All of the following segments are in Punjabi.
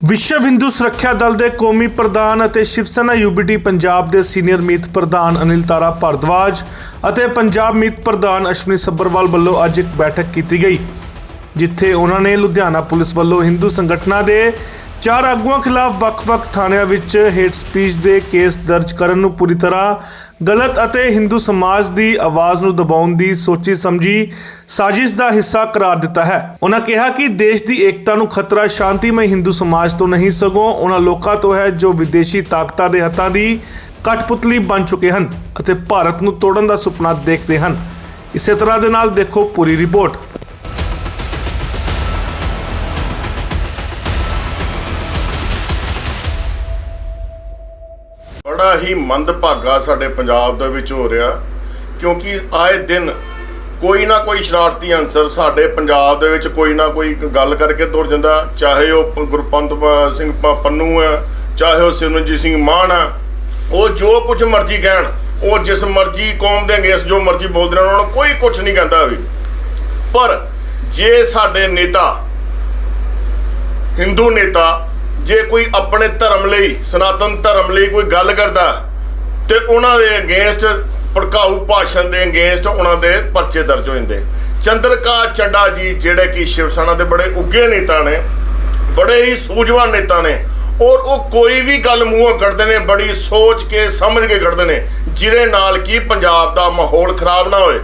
ਵਿਸ਼ਵ ਹਿੰਦੂ ਸੁਰੱਖਿਆ ਦਲ ਦੇ ਕੌਮੀ ਪ੍ਰਧਾਨ ਅਤੇ ਸ਼ਿਵ ਸੈਨਾ ਯੂਬੀਟੀ ਪੰਜਾਬ ਦੇ ਸੀਨੀਅਰ ਮੀਤ ਪ੍ਰਧਾਨ ਅਨਿਲ ਤਾਰਾ ਭਾਰਦਵਾਜ ਅਤੇ ਪੰਜਾਬ ਮੀਤ ਪ੍ਰਧਾਨ ਅਸ਼ਵਨੀ ਸੱਬਰਵਾਲ ਵੱਲੋਂ ਅੱਜ ਇੱਕ ਬੈਠਕ ਕੀਤੀ ਗਈ, ਜਿੱਥੇ ਉਹਨਾਂ ਨੇ ਲੁਧਿਆਣਾ ਪੁਲਿਸ ਵੱਲੋਂ ਹਿੰਦੂ ਸੰਗਠਨਾਂ ਦੇ ਚਾਰ ਆਗੂਆਂ ਖਿਲਾਫ ਵੱਖ-ਵੱਖ ਥਾਣਿਆਂ ਵਿੱਚ ਹੇਟ ਸਪੀਚ ਦੇ ਕੇਸ ਦਰਜ ਕਰਨ ਨੂੰ ਪੂਰੀ ਤਰ੍ਹਾਂ ਗਲਤ ਅਤੇ ਹਿੰਦੂ ਸਮਾਜ ਦੀ ਆਵਾਜ਼ ਨੂੰ ਦਬਾਉਣ ਦੀ ਸੋਚੀ ਸਮਝੀ ਸਾਜ਼ਿਸ਼ ਦਾ ਹਿੱਸਾ ਕਰਾਰ ਦਿੱਤਾ ਹੈ। ਉਹਨਾਂ ਕਿਹਾ ਕਿ ਦੇਸ਼ ਦੀ ਏਕਤਾ ਨੂੰ ਖਤਰਾ ਸ਼ਾਂਤੀਮਈ ਹਿੰਦੂ ਸਮਾਜ ਤੋਂ ਨਹੀਂ, ਸਗੋਂ ਉਹਨਾਂ ਲੋਕਾਂ ਤੋਂ ਹੈ ਜੋ ਵਿਦੇਸ਼ੀ ਤਾਕਤਾਂ ਦੇ ਹੱਥਾਂ ਦੀ ਕਠਪੁਤਲੀ ਬਣ ਚੁੱਕੇ ਹਨ ਅਤੇ ਭਾਰਤ ਨੂੰ ਤੋੜਨ ਦਾ ਸੁਪਨਾ ਦੇਖਦੇ ਹਨ। ਇਸੇ ਤਰ੍ਹਾਂ ਦੇ ਨਾਲ ਦੇਖੋ ਪੂਰੀ ਰਿਪੋਰਟ। ਹੀ ਮੰਦਭਾਗਾ ਸਾਡੇ ਪੰਜਾਬ ਦੇ ਵਿੱਚ ਹੋ ਰਿਹਾ, ਕਿਉਂਕਿ ਆਏ ਦਿਨ ਕੋਈ ਨਾ ਕੋਈ ਸ਼ਰਾਰਤੀ ਅਨਸਰ ਸਾਡੇ ਪੰਜਾਬ ਦੇ ਵਿੱਚ ਕੋਈ ਨਾ ਕੋਈ ਗੱਲ ਕਰਕੇ ਤੁਰ ਜਾਂਦਾ, ਚਾਹੇ ਉਹ ਗੁਰਪੰਤ ਸਿੰਘ ਪ- ਪੰਨੂ ਹੈ ਚਾਹੇ ਉਹ ਸਿਮਰਨਜੀਤ ਸਿੰਘ ਮਾਨ ਹੈ ਉਹ ਜੋ ਕੁਝ ਮਰਜ਼ੀ ਕਹਿਣ, ਉਹ ਜਿਸ ਮਰਜ਼ੀ ਕੌਮ ਦੇ ਅਗੇਂਸਟ ਜੋ ਮਰਜ਼ੀ ਬੋਲਦੇ ਰਹਿਣ, ਉਹਨਾਂ ਨੂੰ ਕੋਈ ਕੁਝ ਨਹੀਂ ਕਹਿੰਦਾ ਵੀ। ਪਰ ਜੇ ਸਾਡੇ ਨੇਤਾ, ਹਿੰਦੂ ਨੇਤਾ ਜੇ ਕੋਈ ਆਪਣੇ ਧਰਮ ਲਈ, ਸਨਾਤਨ ਧਰਮ ਲਈ ਕੋਈ ਗੱਲ ਕਰਦਾ, ਤੇ ਉਹਨਾਂ ਦੇ ਅਗੇਂਸਟ ਭੜਕਾਊ ਭਾਸ਼ਣ ਦੇ ਅਗੇਂਸਟ ਉਹਨਾਂ ਦੇ ਪਰਚੇ ਦਰਜ ਹੋ ਜਾਂਦੇ। ਚੰਦਰਕਾ ਚੰਡਾ ਜੀ ਜਿਹੜੇ ਕਿ ਸ਼ਿਵ ਸੈਨਾ ਦੇ ਬੜੇ ਉੱਗੇ ਨੇਤਾ ਨੇ, ਬੜੇ ਹੀ ਸੂਝਵਾਨ ਨੇਤਾ ਨੇ, ਔਰ ਉਹ ਕੋਈ ਵੀ ਗੱਲ ਮੂੰਹੋਂ ਕੱਢਦੇ ਨੇ, ਬੜੀ ਸੋਚ ਕੇ, ਸਮਝ ਕੇ ਕੱਢਦੇ ਨੇ, ਜਿਹਦੇ ਨਾਲ ਕੀ ਪੰਜਾਬ ਦਾ ਮਾਹੌਲ ਖਰਾਬ ਨਾ ਹੋਏ।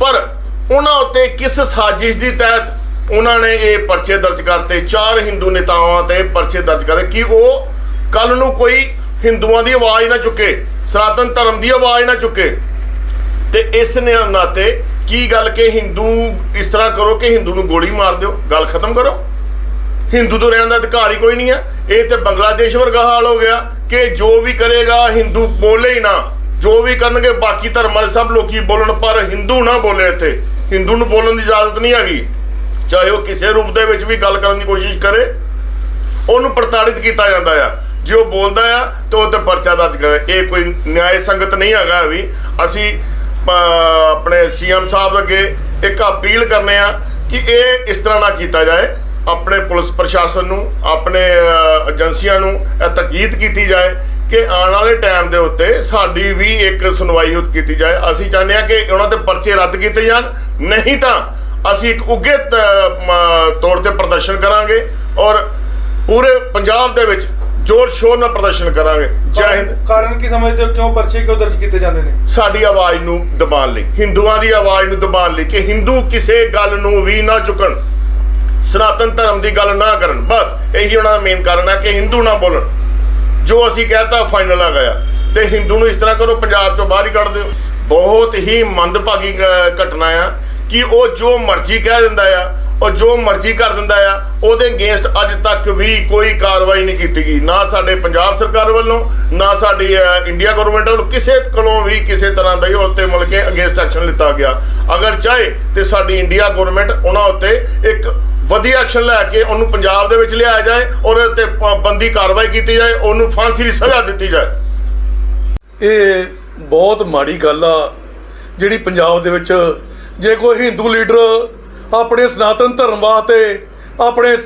ਪਰ ਉਹਨਾਂ ਉੱਤੇ ਕਿਸ ਸਾਜ਼ਿਸ਼ ਦੀ ਤਹਿਤ ਉਹਨਾਂ ਨੇ ਇਹ ਪਰਚੇ ਦਰਜ ਕਰਤੇ, ਚਾਰ ਹਿੰਦੂ ਨੇਤਾਵਾਂ ਤੇ ਪਰਚੇ ਦਰਜ ਕਰੇ ਕਿ ਉਹ ਕੱਲ ਨੂੰ ਕੋਈ ਹਿੰਦੂਆਂ ਦੀ ਆਵਾਜ਼ ਨਾ ਚੁੱਕੇ, ਸਨਾਤਨ ਧਰਮ ਦੀ ਆਵਾਜ਼ ਨਾ ਚੁੱਕੇ? ਤੇ ਇਸ ਨੇ ਨਾਤੇ ਕੀ ਗੱਲ ਕਿ ਹਿੰਦੂ ਇਸ ਤਰ੍ਹਾਂ ਕਰੋ ਕਿ ਹਿੰਦੂ ਨੂੰ ਗੋਲੀ ਮਾਰ ਦਿਓ? ਗੱਲ ਖਤਮ ਕਰੋ। ਹਿੰਦੂ ਤੋਂ ਰਹਿਣ ਦਾ ਅਧਿਕਾਰ ਹੀ ਕੋਈ ਨਹੀਂ ਹੈ। ਇਹ ਤੇ ਬੰਗਲਾਦੇਸ਼ ਵਰਗਾ ਹਾਲ ਹੋ ਗਿਆ ਕਿ ਜੋ ਵੀ ਕਰੇਗਾ, ਹਿੰਦੂ ਬੋਲੇ ਹੀ ਨਾ। ਜੋ ਵੀ ਕਰਨਗੇ, ਬਾਕੀ ਧਰਮਾਂ ਦੇ ਸਭ ਲੋਕੀ ਬੋਲਣ, ਪਰ ਹਿੰਦੂ ਨਾ ਬੋਲੇ ਇੱਥੇ। ਹਿੰਦੂ ਨੂੰ ਬੋਲਣ ਦੀ ਇਜਾਜ਼ਤ ਨਹੀਂ ਹੈਗੀ। ਚਾਹੇ ਉਹ ਕਿਸੇ ਰੂਪ ਦੇ ਵਿੱਚ ਵੀ ਗੱਲ ਕਰਨ ਦੀ ਕੋਸ਼ਿਸ਼ ਕਰੇ ਉਹਨੂੰ ਪ੍ਰਤਾੜਿਤ ਕੀਤਾ ਜਾਂਦਾ ਆ। ਜੇ ਉਹ ਬੋਲਦਾ ਆ ਤੇ ਉਹ ਤੇ ਪਰਚਾ ਦਰਜ ਕਰੇ। ਇਹ ਕੋਈ ਨਿਆਏ ਸੰਗਤ ਨਹੀਂ ਹੈਗਾ ਵੀ। ਅਸੀਂ ਅਹ, ਆਪਣੇ ਸੀਐਮ ਸਾਹਿਬ ਅੱਗੇ ਇੱਕ ਅਪੀਲ ਕਰਨੇ ਆ ਕਿ ਇਹ ਇਸ ਤਰ੍ਹਾਂ ਨਾ ਕੀਤਾ ਜਾਏ। ਆਪਣੇ ਪੁਲਿਸ ਪ੍ਰਸ਼ਾਸਨ ਨੂੰ ਆਪਣੇ ਏਜੰਸੀਆਂ ਨੂੰ ਇਹ ਤਕੀਦ ਕੀਤੀ ਜਾਏ ਕਿ ਆਉਣ ਵਾਲੇ ਟਾਈਮ ਦੇ ਉੱਤੇ ਸਾਡੀ ਵੀ ਇੱਕ ਸੁਣਵਾਈ ਕੀਤੀ ਜਾਏ। ਅਸੀਂ ਚਾਹੁੰਦੇ ਆ ਕਿ ਉਹਨਾਂ ਦੇ ਪਰਚੇ ਰੱਦ ਕੀਤੇ ਜਾਣ। ਨਹੀਂ ਤਾਂ ਅਸੀਂ ਇੱਕ ਉੱਗੇ ਤੌਰ ਤੇ ਪ੍ਰਦਰਸ਼ਨ ਕਰਾਂਗੇ ਔਰ ਪੂਰੇ ਪੰਜਾਬ ਦੇ ਵਿੱਚ ਜ਼ੋਰ ਸ਼ੋਰ ਨਾਲ ਪ੍ਰਦਰਸ਼ਨ ਕਰਾਂਗੇ। ਜੈ ਹਿੰਦ। ਕਾਰਨ ਕੀ ਸਮਝਦੇ ਹੋ? ਕਿਉਂ ਪਰਚੇ ਕਿਉਂ ਦਰਜ ਕੀਤੇ ਜਾਂਦੇ ਨੇ? ਸਾਡੀ ਆਵਾਜ਼ ਨੂੰ ਦਬਾਉਣ ਲਈ ਹਿੰਦੂਆਂ ਦੀ ਆਵਾਜ਼ ਨੂੰ ਦਬਾਉਣ ਲਈ ਕਿ ਹਿੰਦੂ ਕਿਸੇ ਗੱਲ ਨੂੰ ਵੀ ਨਾ ਚੁੱਕਣ ਸਨਾਤਨ ਧਰਮ ਦੀ ਗੱਲ ਨਾ ਕਰਨ। ਬਸ ਇਹੀ ਉਹਨਾਂ ਦਾ ਮੇਨ ਕਾਰਨ ਹੈ ਕਿ ਹਿੰਦੂ ਨਾ ਬੋਲਣ। ਜੋ ਅਸੀਂ ਕਹਤਾ ਫਾਈਨਲ ਆ ਗਿਆ। ਤੇ ਹਿੰਦੂ ਨੂੰ ਇਸ ਤਰ੍ਹਾਂ ਕਰੋ ਪੰਜਾਬ ਚੋਂ ਬਾਹਰ ਹੀ ਕੱਢ ਦਿਓ। ਬਹੁਤ ਹੀ ਮੰਦਭਾਗੀ ਘਟਨਾ ਆ। ਕਿ ਉਹ ਜੋ ਮਰਜ਼ੀ ਕਹਿ ਦਿੰਦਾ ਆ, ਉਹ ਜੋ ਮਰਜ਼ੀ ਕਰ ਦਿੰਦਾ ਆ, ਉਹਦੇ ਅਗੇਂਸਟ ਅੱਜ ਤੱਕ ਵੀ ਕੋਈ ਕਾਰਵਾਈ ਨਹੀਂ ਕੀਤੀ ਗਈ। ਨਾ ਸਾਡੇ ਪੰਜਾਬ ਸਰਕਾਰ ਵੱਲੋਂ, ਨਾ ਸਾਡੀ ਇੰਡੀਆ ਗਵਰਨਮੈਂਟ ਵੱਲੋਂ, ਕਿਸੇ ਕੋਲੋਂ ਵੀ ਕਿਸੇ ਤਰ੍ਹਾਂ ਦਾ ਹੀ ਉਹ ਉੱਤੇ ਮਿਲ ਕੇ ਅਗੇਂਸਟ ਐਕਸ਼ਨ ਲਿੱਤਾ ਗਿਆ। ਅਗਰ ਚਾਹੇ ਤੇ ਸਾਡੀ ਇੰਡੀਆ ਗਵਰਨਮੈਂਟ ਉਹਨਾਂ ਉੱਤੇ ਇੱਕ ਵਧੀਆ ਐਕਸ਼ਨ ਲੈ ਕੇ ਉਹਨੂੰ ਪੰਜਾਬ ਦੇ ਵਿੱਚ ਲਿਆਇਆ ਜਾਏ ਔਰ ਉੱਤੇ ਤੇ ਕਾਰਵਾਈ ਕੀਤੀ ਜਾਏ, ਉਹਨੂੰ ਫਾਂਸੀ ਦੀ ਸਜ਼ਾ ਦਿੱਤੀ ਜਾਏ। ਇਹ ਬਹੁਤ ਮਾੜੀ ਗੱਲ ਆ, ਜਿਹੜੀ ਪੰਜਾਬ ਦੇ ਵਿੱਚ ਜੇ ਕੋਈ ਹਿੰਦੂ ਲੀਡਰ ਆਪਣੇ ਸਨਾਤਨ ਧਰਮ ਵਾਸਤੇ, ਆਪਣੇ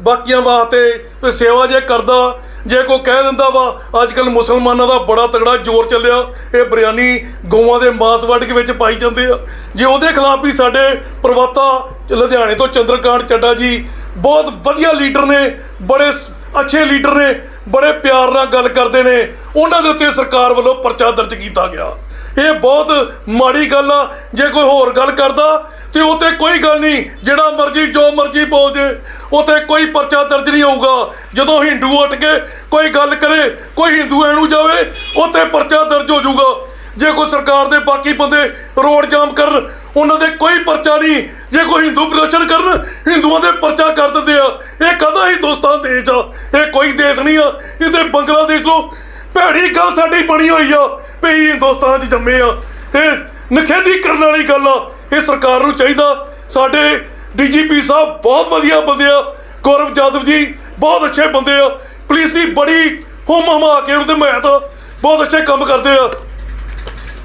ਬਾਕੀਆਂ ਵਾਸਤੇ ਕੋਈ ਸੇਵਾ ਜੇ ਕਰਦਾ, ਜੇ ਕੋਈ ਕਹਿ ਦਿੰਦਾ ਵਾ ਅੱਜ ਕੱਲ ਮੁਸਲਮਾਨਾਂ ਦਾ ਬੜਾ ਤਗੜਾ ਜ਼ੋਰ ਚੱਲਿਆ, ਇਹ ਬਿਰਿਆਨੀ ਗਊਆਂ ਦੇ ਮਾਸ ਵੱਢ ਕੇ ਵਿੱਚ ਪਾਈ ਜਾਂਦੇ ਆ। ਜੇ ਉਹਦੇ ਖਿਲਾਫ ਵੀ ਸਾਡੇ ਪ੍ਰਵਕਤਾ ਲੁਧਿਆਣੇ ਤੋਂ ਚੰਦਰਕਾਂਤ ਚੱਡਾ ਜੀ, ਬਹੁਤ ਵਧੀਆ ਲੀਡਰ ਨੇ, ਬੜੇ ਸ- ਅੱਛੇ ਲੀਡਰ ਨੇ, ਬੜੇ ਪਿਆਰ ਨਾਲ ਗੱਲ ਕਰਦੇ ਨੇ, ਉਹਨਾਂ ਦੇ ਉੱਤੇ ਸਰਕਾਰ ਵੱਲੋਂ ਪਰਚਾ ਦਰਜ ਕੀਤਾ ਗਿਆ। ਇਹ ਬਹੁਤ ਮਾੜੀ ਗੱਲ ਆ। ਜੇ ਕੋਈ ਹੋਰ ਗੱਲ ਕਰਦਾ, ਤੇ ਉਹ ਤੇ ਕੋਈ ਗੱਲ ਨਹੀਂ। ਜਿਹੜਾ ਮਰਜ਼ੀ, ਜੋ ਮਰਜ਼ੀ ਬੋਲ ਜੇ, ਉਹ ਤੇ ਕੋਈ ਪਰਚਾ ਦਰਜ ਨਹੀਂ ਹੋਊਗਾ। ਜਦੋਂ ਹਿੰਦੂ ਉੱਠ ਕੇ ਕੋਈ ਗੱਲ ਕਰੇ, ਕੋਈ ਹਿੰਦੂ ਇਹਨੂੰ ਜਾਵੇ, ਉਹ ਤੇ ਪਰਚਾ ਦਰਜ ਹੋ ਜਾਊਗਾ। ਜੇ ਕੋਈ ਸਰਕਾਰ ਦੇ ਬਾਕੀ ਬੰਦੇ ਰੋਡ ਜਾਮ ਕਰਨ, ਉਹਨਾਂ ਦੇ ਕੋਈ ਪਰਚਾ ਨਹੀਂ। ਜੇ ਕੋਈ ਹਿੰਦੂ ਪ੍ਰਦਰਸ਼ਨ ਕਰਨ, ਹਿੰਦੂਆਂ ਦੇ ਪਰਚਾ ਕਰ ਦਿੰਦੇ ਆ। ਇਹ ਕਦਾ ਹਿੰਦੁਸਤਾਨ ਦੇਸ਼ ਆ? ਇਹ ਕੋਈ ਦੇਸ਼ ਨਹੀਂ ਆ। ਇਹ ਤੇ ਬੰਗਲਾਦੇਸ਼ ਤੋਂ ਭੈੜੀ ਗੱਲ ਸਾਡੀ ਬਣੀ ਹੋਈ ਆ, ਵੀ ਹਿੰਦੁਸਤਾਨ 'ਚ ਜੰਮੇ ਆ। ਇਹ ਨਖੇਦੀ ਕਰਨ ਵਾਲੀ ਗੱਲ ਆ, ਇਹ ਸਰਕਾਰ ਨੂੰ ਚਾਹੀਦਾ। ਸਾਡੇ ਡੀਜੀਪੀ ਸਾਹਿਬ ਬਹੁਤ ਵਧੀਆ ਬੰਦੇ ਆ, ਗੌਰਵ ਜਾਦਵ ਜੀ ਬਹੁਤ ਅੱਛੇ ਬੰਦੇ ਆ। ਪੁਲਿਸ ਦੀ ਬੜੀ ਹੁਮ ਹਮਾ ਕੇ ਉਹਦੇ ਮੈਂ ਤਾਂ ਬਹੁਤ ਅੱਛੇ ਕੰਮ ਕਰਦੇ ਆ।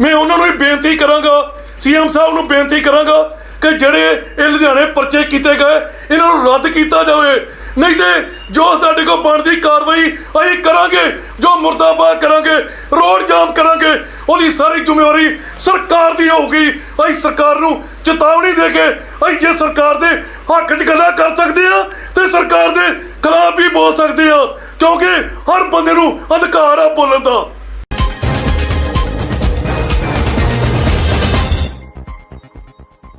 ਮੈਂ ਉਹਨਾਂ ਨੂੰ ਵੀ ਬੇਨਤੀ ਕਰਾਂਗਾ, ਸੀਐਮ ਸਾਹਿਬ ਨੂੰ ਬੇਨਤੀ ਕਰਾਂਗਾ ਕਿ ਜਿਹੜੇ ਇਹ ਲੁਧਿਆਣੇ ਪਰਚੇ ਕੀਤੇ ਗਏ, ਇਹਨਾਂ ਨੂੰ ਰੱਦ ਕੀਤਾ ਜਾਵੇ। ਨਹੀਂ ਤੇ ਜੋ ਸਾਡੇ ਕੋਲ ਬਣਦੀ ਕਾਰਵਾਈ ਅਸੀਂ ਕਰਾਂਗੇ, ਜੋ ਮੁਰਦਾਬਾਦ ਕਰਾਂਗੇ, ਰੋਡ ਜਾਮ ਕਰਾਂਗੇ, ਉਹਦੀ ਸਾਰੀ ਜ਼ਿੰਮੇਵਾਰੀ ਸਰਕਾਰ ਦੀ ਹੋਊਗੀ। ਅਸੀਂ ਸਰਕਾਰ ਨੂੰ ਚੇਤਾਵਨੀ ਦੇ ਕੇ ਅਸੀਂ ਜੇ ਸਰਕਾਰ ਦੇ ਹੱਕ 'ਚ ਗੱਲਾਂ ਕਰ ਸਕਦੇ ਆ ਤੇ ਸਰਕਾਰ ਦੇ ਖਿਲਾਫ ਵੀ ਬੋਲ ਸਕਦੇ ਆ ਕਿਉਂਕਿ ਹਰ ਬੰਦੇ ਨੂੰ ਅਧਿਕਾਰ ਆ ਬੋਲਣ ਦਾ।